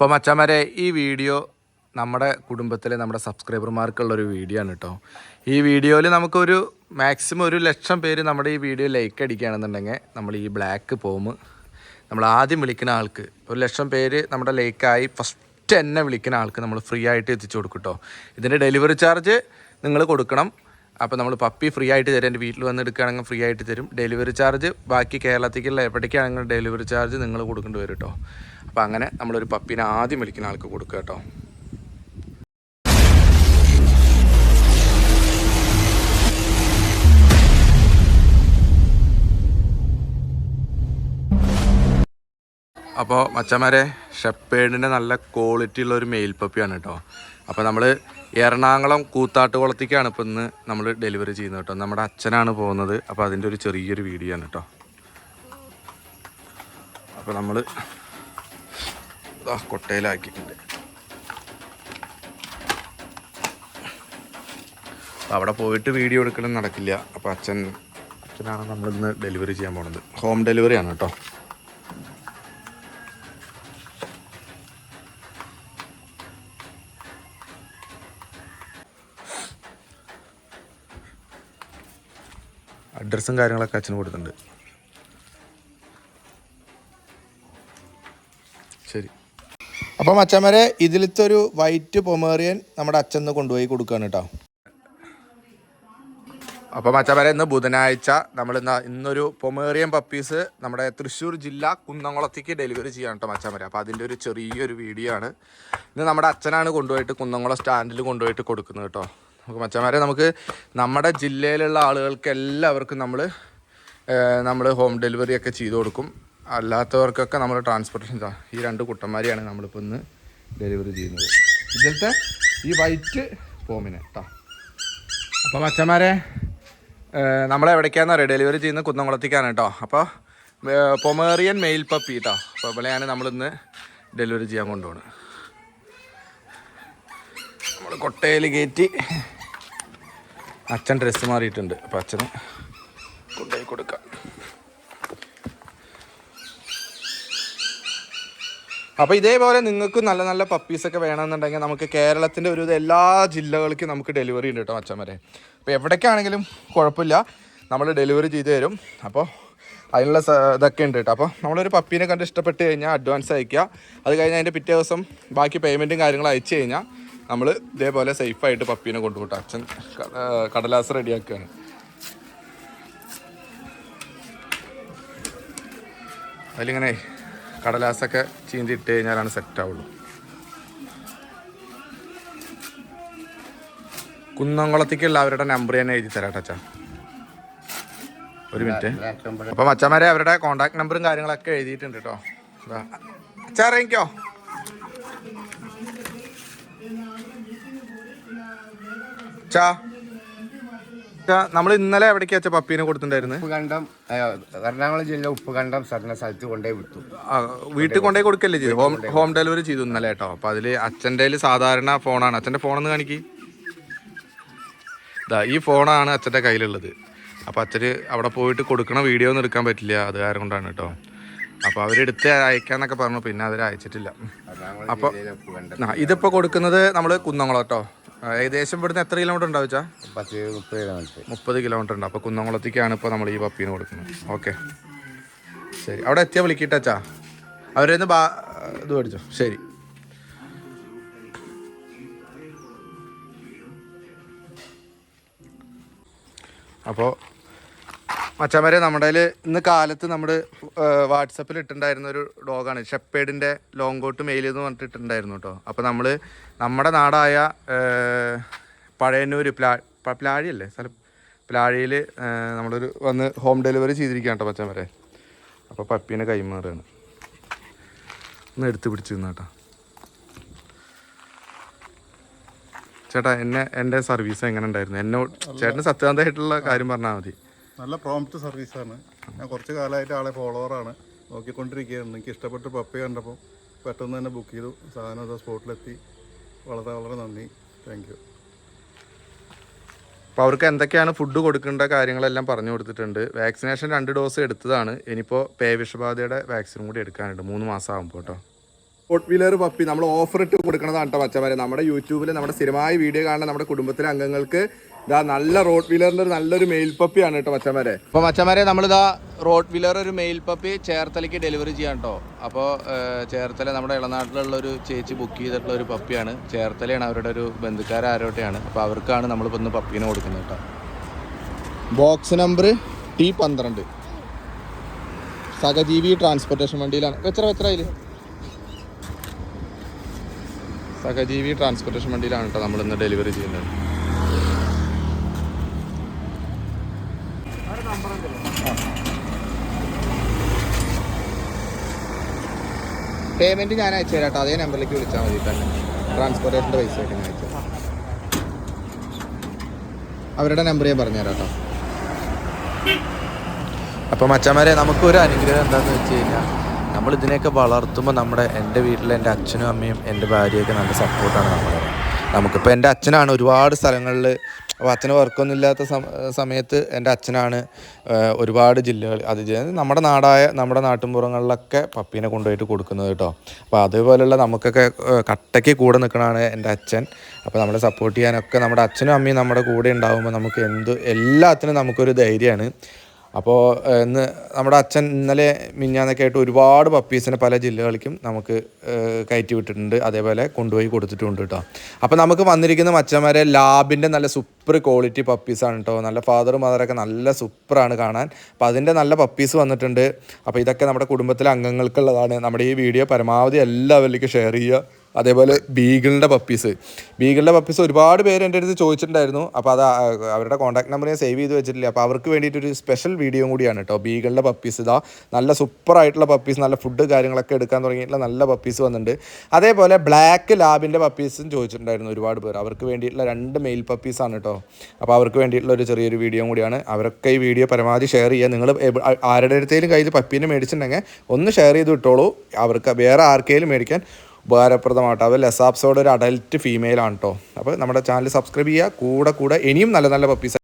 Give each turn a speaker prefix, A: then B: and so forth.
A: അപ്പോൾ മച്ചാമാരെ ഈ വീഡിയോ നമ്മുടെ കുടുംബത്തിലെ നമ്മുടെ സബ്സ്ക്രൈബർമാർക്കുള്ളൊരു വീഡിയോ ആണ് കേട്ടോ ഈ വീഡിയോയിൽ നമുക്കൊരു മാക്സിമം ഒരു ലക്ഷം പേര് നമ്മുടെ ഈ വീഡിയോ ലൈക്ക് അടിക്കുകയാണെന്നുണ്ടെങ്കിൽ നമ്മൾ ഈ ബ്ലാക്ക് പോമ് നമ്മൾ ആദ്യം വിളിക്കുന്ന ആൾക്ക് ഒരു ലക്ഷം പേര് നമ്മുടെ ലൈക്കായി ഫസ്റ്റ് എന്നെ വിളിക്കുന്ന ആൾക്ക് നമ്മൾ ഫ്രീ ആയിട്ട് എത്തിച്ചു കൊടുക്കും കേട്ടോ ഇതിന്റെ ഡെലിവറി ചാർജ് നിങ്ങൾ കൊടുക്കണം. അപ്പോൾ നമ്മൾ പപ്പി ഫ്രീ ആയിട്ട് തരും. എന്റെ വീട്ടിൽ വന്ന് എടുക്കുകയാണെങ്കിൽ ഫ്രീ ആയിട്ട് തരും. ഡെലിവറി ചാർജ് ബാക്കി കേരളത്തിലേക്കുള്ള എവിടേക്കാണെങ്കിൽ ഡെലിവറി ചാർജ് നിങ്ങൾ കൊടുക്കേണ്ടി വരും കേട്ടോ അപ്പോൾ അങ്ങനെ നമ്മളൊരു പപ്പീനെ ആദ്യം വിളിക്കുന്ന ആൾക്ക് കൊടുക്കുക കേട്ടോ അപ്പോൾ മച്ചന്മാരെ ഷെപ്പേഡിന്റെ നല്ല ക്വാളിറ്റി ഉള്ള ഒരു മെയിൽ പപ്പിയാണ് കേട്ടോ അപ്പോൾ നമ്മൾ എറണാകുളം കൂത്താട്ടുകുളത്തേക്കാണ് ഇപ്പോൾ ഇന്ന് നമ്മൾ ഡെലിവറി ചെയ്യുന്നത് കേട്ടോ. നമ്മുടെ അച്ഛനാണ് പോകുന്നത്. അപ്പോൾ അതിന്റെ ഒരു ചെറിയൊരു വീഡിയോ ആണ് കേട്ടോ. അപ്പോൾ നമ്മൾ കൊട്ടയിലാക്കിയിട്ടുണ്ട്. അവിടെ പോയിട്ട് വീഡിയോ എടുക്കണം നടക്കില്ല. അപ്പോൾ അച്ഛൻ അച്ഛനാണ് നമ്മളിന്ന് ഡെലിവറി ചെയ്യാൻ പോണത്. ഹോം ഡെലിവറിയാണ് കേട്ടോ. അഡ്രസ്സും കാര്യങ്ങളൊക്കെ അച്ഛന് കൊടുത്തിട്ടുണ്ട്. ശരി. അപ്പം അച്ഛന്മാരെ ഇതിലത്തെ ഒരു വൈറ്റ് പൊമേറിയൻ നമ്മുടെ അച്ഛൻ കൊണ്ടുപോയി കൊടുക്കുകയാണ് കേട്ടോ. അപ്പം അച്ഛന്മാരെ ഇന്ന് ബുധനാഴ്ച നമ്മൾ ഇന്ന് ഇന്നൊരു പൊമേറിയൻ പപ്പീസ് നമ്മുടെ തൃശ്ശൂർ ജില്ല കുന്നംകുളത്തേക്ക് ഡെലിവറി ചെയ്യാൻ കേട്ടോ അച്ഛന്മാരെ. അപ്പോൾ അതിന്റെ ഒരു ചെറിയൊരു വീഡിയോ ആണ്. ഇന്ന് നമ്മുടെ അച്ഛനാണ് കൊണ്ടുപോയിട്ട് കുന്നംകുളം സ്റ്റാൻഡിൽ കൊണ്ടുപോയിട്ട് കൊടുക്കുന്നത് കേട്ടോ. നമുക്ക് മച്ചന്മാരെ നമുക്ക് നമ്മുടെ ജില്ലയിലുള്ള ആളുകൾക്ക് എല്ലാവർക്കും നമ്മൾ നമ്മൾ ഹോം ഡെലിവറി ഒക്കെ ചെയ്തു കൊടുക്കും. അല്ലാത്തവർക്കൊക്കെ നമ്മൾ ട്രാൻസ്പോർട്ടേഷൻ ഈ രണ്ട് കുട്ടന്മാരെയാണ് നമ്മളിപ്പോൾ ഇന്ന് ഡെലിവറി ചെയ്യുന്നത്. ഇതിലത്തെ ഈ വൈറ്റ് ഫോമിന് കേട്ടോ അപ്പോൾ മച്ചന്മാരെ നമ്മളെവിടേക്കാന്ന് അറിയാം ഡെലിവറി ചെയ്യുന്ന കുന്നംകുളത്തേക്കാണ് കേട്ടോ അപ്പോൾ പൊമേറിയൻ മെയിൽ പപ്പി കേട്ടോ അപ്പോൾ ഇവിടെയാണ് നമ്മളിന്ന് ഡെലിവറി ചെയ്യാൻ കൊണ്ടുപോകുന്നത് കൊട്ടയിൽ കയറ്റി അച്ഛൻ ഡ്രസ്സ് മാറിയിട്ടുണ്ട്. അപ്പം അച്ഛന് കൊണ്ടുപോയി കൊടുക്കാം. അപ്പോൾ ഇതേപോലെ നിങ്ങൾക്ക് നല്ല നല്ല പപ്പീസൊക്കെ വേണമെന്നുണ്ടെങ്കിൽ നമുക്ക് കേരളത്തിന്റെ ഒരു എല്ലാ ജില്ലകൾക്കും നമുക്ക് ഡെലിവറി ഉണ്ട് കേട്ടോ അച്ഛൻ വരെ അപ്പോൾ എവിടേക്കാണെങ്കിലും കുഴപ്പമില്ല. നമ്മൾ ഡെലിവറി ചെയ്തു തരും. അപ്പോൾ അതിനുള്ള ഇതൊക്കെ ഉണ്ട് കേട്ടോ. അപ്പോൾ നമ്മളൊരു പപ്പീനെ കണ്ട് ഇഷ്ടപ്പെട്ട് കഴിഞ്ഞാൽ അഡ്വാൻസ് അയക്കുക. അത് കഴിഞ്ഞ് അതിന്റെ പിറ്റേ ദിവസം ബാക്കി പേയ്മെന്റും കാര്യങ്ങളും അയച്ചു കഴിഞ്ഞാൽ നമ്മൾ ഇതേപോലെ സേഫായിട്ട് പപ്പീനെ കൊണ്ടുപോട്ടെ അച്ഛൻ കടലാസ് റെഡിയാക്കുകയാണ് അതിലിങ്ങനെ കടലാസൊക്കെ ചീന്തിയിട്ട് കഴിഞ്ഞാലാണ് സെറ്റ് ആവുള്ളൂ. കുന്നംകുളത്തേക്കുള്ള അവരുടെ നമ്പർ ഞാൻ എഴുതി തരാം അച്ഛാ. ഒരു മിനിറ്റ് അപ്പം അച്ഛന്മാരെ അവരുടെ കോണ്ടാക്ട് നമ്പറും കാര്യങ്ങളൊക്കെ എഴുതിയിട്ടുണ്ട് കേട്ടോ അച്ഛാ ഇറങ്ങിക്കോ. ചാ. നമ്മൾ ഇന്നലെ എവിടേക്കാച്ച പപ്പീനെ കൊടുത്തിട്ടുണ്ടായിരുന്നു?
B: ഉപ്പുകണ്ടം എറണാകുളം ജില്ല ഉപ്പുകണ്ടം സർണ സ്ഥലത്ത് കൊണ്ടേ വിട്ടു.
A: വീട്ടിൽ കൊണ്ടേ കൊടുക്കല്ലേ ചെയ്തു ഹോം ഹോം ഡെലിവറി ചെയ്തു ഇന്നലെ കേട്ടോ. അപ്പൊ അതിൽ അച്ഛന്റെ സാധാരണ ഫോണാണ്. അച്ഛന്റെ ഫോണെന്ന് കാണിക്കി. ഇതാ ഈ ഫോണാണ് അച്ഛന്റെ കയ്യിലുള്ളത്. അപ്പോൾ അച്ഛന് അവിടെ പോയിട്ട് കൊടുക്കണ വീഡിയോ ഒന്നും എടുക്കാൻ പറ്റില്ല. അത് കാരണം കൊണ്ടാണ് കേട്ടോ. അപ്പോൾ അവരെടുത്ത് അയക്കാന്നൊക്കെ പറഞ്ഞു. പിന്നെ അവർ അയച്ചിട്ടില്ല.
B: അപ്പോൾ
A: അപ്പൊ- ഇതിപ്പോ ഇതിപ്പോൾ കൊടുക്കുന്നത് നമ്മൾ കുന്നംകുളം കേട്ടോ. ഏകദേശം ഇവിടുന്ന് എത്ര കിലോമീറ്റർ ഉണ്ടാവും
B: പത്ത് മുപ്പത് കിലോമീറ്റർ
A: മുപ്പത് കിലോമീറ്റർ ഉണ്ട്. അപ്പോൾ കുന്നംകുളത്തേക്കാണ് ഇപ്പോൾ നമ്മൾ ഈ പപ്പീന് കൊടുക്കുന്നത്. ഓക്കെ ശരി. അവിടെ എത്തിയാൽ വിളിക്കിട്ടാ അവരെ നിന്ന് ബാ ഇത് മേടിച്ചോ. ശരി. അപ്പോൾ മച്ചാമാരെ നമ്മുടെ ഇന്ന് കാലത്ത് നമ്മുടെ വാട്സപ്പിൽ ഇട്ടുണ്ടായിരുന്ന ഒരു ഡോഗാണ്. ഷെപ്പേഡിന്റെ ലോങ് കോട്ട് മെയിൽ എന്ന് പറഞ്ഞിട്ട് ഇട്ടുണ്ടായിരുന്നു കേട്ടോ അപ്പോൾ നമ്മൾ നമ്മുടെ നാടായ പഴയന്നൂർ പ്ലാ പ്ലാഴിയല്ലേ? സ്ഥലം. പ്ലാഴിയിൽ നമ്മളൊരു വന്ന് ഹോം ഡെലിവറി ചെയ്തിരിക്കുകയാണ് കേട്ടോ മച്ചാമാരെ അപ്പോൾ പപ്പീനെ കൈമാറുകയാണ് ഒന്ന് എടുത്ത് പിടിച്ച് കേട്ടോ ചേട്ടാ എന്നെ എന്റെ സർവീസ് എങ്ങനെ ഉണ്ടായിരുന്നു? എന്നോട് ചേട്ടന് സത്യസന്ധമായിട്ടുള്ള കാര്യം പറഞ്ഞാൽ മതി.
C: നല്ല പ്രോംപ്റ്റ് സർവീസാണ് ഞാൻ കുറച്ച് കാലമായിട്ട് ആളെ ഫോളോവറാണ് നോക്കിക്കൊണ്ടിരിക്കുകയായിരുന്നു. എനിക്ക് ഇഷ്ടപ്പെട്ട് പപ്പ കണ്ടപ്പോൾ പെട്ടെന്ന് തന്നെ ബുക്ക് ചെയ്തു. സാധനം അത് സ്പോട്ടിലെത്തി വളരെ വളരെ നന്ദി. താങ്ക് യു
A: അപ്പോൾ അവർക്ക് എന്തൊക്കെയാണ് ഫുഡ് കൊടുക്കേണ്ട കാര്യങ്ങളെല്ലാം പറഞ്ഞു കൊടുത്തിട്ടുണ്ട്. വാക്സിനേഷൻ രണ്ട് ഡോസ് എടുത്തതാണ്. ഇനിയിപ്പോൾ പേ വിഷബാധയുടെ വാക്സിനും കൂടി എടുക്കാനുണ്ട്. മൂന്ന് മാസം ആകുമ്പോൾ കേട്ടോ. ഹോട്ട് വീലർ പപ്പി നമ്മൾ ഓഫർ ഇട്ട് കൊടുക്കണതാണ് കേട്ടോ പച്ചമാരെ. നമ്മുടെ യൂട്യൂബിൽ നമ്മുടെ സ്ഥിരമായ വീഡിയോ കാണുന്ന നമ്മുടെ കുടുംബത്തിലെ അംഗങ്ങൾക്ക് ഇതാ നല്ല റോഡ് വീലറിന്റെ ഒരു നല്ലൊരു മെയിൽ പപ്പിയാണ് കേട്ടോ മച്ചമാരെ അപ്പൊ മച്ചമാരെ നമ്മളിതാ റോഡ് വീലർ ഒരു മെയിൽ പപ്പി ചേർത്തലയ്ക്ക് ഡെലിവറി ചെയ്യാൻ കേട്ടോ അപ്പോൾ ചേർത്തല നമ്മുടെ ഇളനാട്ടിലുള്ള ഒരു ചേച്ചി ബുക്ക് ചെയ്തിട്ടുള്ള ഒരു പപ്പിയാണ് ചേർത്തലയാണ് അവരുടെ ഒരു ബന്ധുക്കാരാരോട്ടെയാണ് അപ്പോൾ അവർക്കാണ് നമ്മളിപ്പോൾ ഇന്ന് പപ്പീനെ കൊടുക്കുന്നത് കേട്ടോ ബോക്സ് നമ്പർ ടി പന്ത്രണ്ട്. സഹജീവി ട്രാൻസ്പോർട്ടേഷൻ വണ്ടിയിലാണ്. വെച്ചറ വെച്ചറ അതിൽ സഹജീവി ട്രാൻസ്പോർട്ടേഷൻ വണ്ടിയിലാണ് കേട്ടോ നമ്മൾ ഇന്ന് ഡെലിവറി ചെയ്യുന്നത്. പേയ്മെന്റ് ഞാൻ അയച്ചു തരാം കേട്ടോ. അതേ നമ്പറിലേക്ക് വിളിച്ചാൽ മതി തന്നെ. ട്രാൻസ്പോർട്ടേഷന്റെ പൈസ ആയിട്ട് ഞാൻ അയച്ചു. അവരുടെ നമ്പർ ഞാൻ പറഞ്ഞുതരാം കേട്ടോ. അപ്പോൾ മച്ചന്മാരെ നമുക്കൊരു അനുഗ്രഹം എന്താണെന്ന് വെച്ച് കഴിഞ്ഞാൽ നമ്മൾ ഇതിനെയൊക്കെ വളർത്തുമ്പോൾ നമ്മുടെ എന്റെ വീട്ടിലെ എന്റെ അച്ഛനും അമ്മയും എന്റെ ഭാര്യയൊക്കെ നല്ല സപ്പോർട്ടാണ് നമ്മളെ. നമുക്കിപ്പോൾ എന്റെ അച്ഛനാണ് ഒരുപാട് സ്ഥലങ്ങളിൽ അപ്പോൾ അച്ഛന് വർക്കൊന്നും ഇല്ലാത്ത സമയത്ത് എന്റെ അച്ഛനാണ് ഒരുപാട് ജില്ലകൾ അത് നമ്മുടെ നാടായ നമ്മുടെ നാട്ടിൻപുറങ്ങളിലൊക്കെ പപ്പീനെ കൊണ്ടുപോയിട്ട് കൊടുക്കുന്നത് കേട്ടോ. അപ്പോൾ അതേപോലെയുള്ള നമുക്കൊക്കെ കട്ടയ്ക്ക് കൂടെ നിൽക്കണതാണ് എന്റെ അച്ഛൻ. അപ്പോൾ നമ്മളെ സപ്പോർട്ട് ചെയ്യാനൊക്കെ നമ്മുടെ അച്ഛനും അമ്മയും നമ്മുടെ കൂടെ ഉണ്ടാകുമ്പോൾ നമുക്ക് എന്ത് എല്ലാത്തിനും നമുക്കൊരു ധൈര്യമാണ്. അപ്പോൾ ഇന്ന് നമ്മുടെ അച്ഛൻ ഇന്നലെ മിഞ്ഞാന്നൊക്കെ ആയിട്ട് ഒരുപാട് പപ്പീസിനെ പല ജില്ലകളിലേക്കും നമുക്ക് കയറ്റി വിട്ടിട്ടുണ്ട്. അതേപോലെ കൊണ്ടുപോയി കൊടുത്തിട്ടുണ്ട് കേട്ടോ അപ്പോൾ നമുക്ക് വന്നിരിക്കുന്ന അച്ഛന്മാരെ ലാബിന്റെ നല്ല സൂപ്പർ ക്വാളിറ്റി പപ്പീസാണ് കേട്ടോ നല്ല ഫാദർ മദറൊക്കെ നല്ല സൂപ്പറാണ് കാണാൻ. അപ്പോൾ അതിന്റെ നല്ല പപ്പീസ് വന്നിട്ടുണ്ട്. അപ്പോൾ ഇതൊക്കെ നമ്മുടെ കുടുംബത്തിലെ അംഗങ്ങൾക്കുള്ളതാണ്. നമ്മുടെ ഈ വീഡിയോ പരമാവധി എല്ലാവരിലേക്കും ഷെയർ ചെയ്യുക. അതേപോലെ ബീഗിളിന്റെ പപ്പീസ് ബീഗിളിന്റെ പപ്പീസ് ഒരുപാട് പേര് എന്റെ അടുത്ത് ചോദിച്ചിട്ടുണ്ടായിരുന്നു. അപ്പോൾ അത് അവരുടെ കോൺടാക്ട് നമ്പർ ഞാൻ സേവ് ചെയ്ത് വെച്ചിട്ടില്ല. അപ്പോൾ അവർക്ക് വേണ്ടിയിട്ടൊരു സ്പെഷ്യൽ വീഡിയോ കൂടിയാണ് കേട്ടോ. ബീഗിളിന്റെ പപ്പീസ് ഇതാ. നല്ല സൂപ്പർ ആയിട്ടുള്ള പപ്പീസ് നല്ല ഫുഡ് കാര്യങ്ങളൊക്കെ എടുക്കാൻ തുടങ്ങിയിട്ടുള്ള നല്ല പപ്പീസ് വന്നിട്ടുണ്ട്. അതേപോലെ ബ്ലാക്ക് ലാബിന്റെ പപ്പീസും ചോദിച്ചിട്ടുണ്ടായിരുന്നു ഒരുപാട് പേർ അവർക്ക് വേണ്ടിയിട്ടുള്ള രണ്ട് മെയിൽ പപ്പീസാണ് കേട്ടോ. അപ്പോൾ അവർക്ക് വേണ്ടിയിട്ടുള്ള ഒരു ചെറിയൊരു വീഡിയോ കൂടിയാണ്. അവരൊക്കെ ഈ വീഡിയോ പരമാവധി ഷെയർ ചെയ്യുക. നിങ്ങൾ ആരുടെ അടുത്തേലും കയ്യിൽ പപ്പീനെ മേടിച്ചിട്ടുണ്ടെങ്കിൽ ഒന്ന് ഷെയർ ചെയ്ത് വിട്ടോളൂ. അവർക്ക് വേറെ ആർക്കെങ്കിലും മേടിക്കാൻ ഉപകാരപ്രദമാട്ടോ അത് ലെസാപ്സോടെ ഒരു അഡൽറ്റ് ഫീമെയിലാണ് കേട്ടോ അപ്പോൾ നമ്മുടെ ചാനൽ സബ്സ്ക്രൈബ് ചെയ്യുക. കൂടെ കൂടെ ഇനിയും നല്ല നല്ല പപ്പീസ്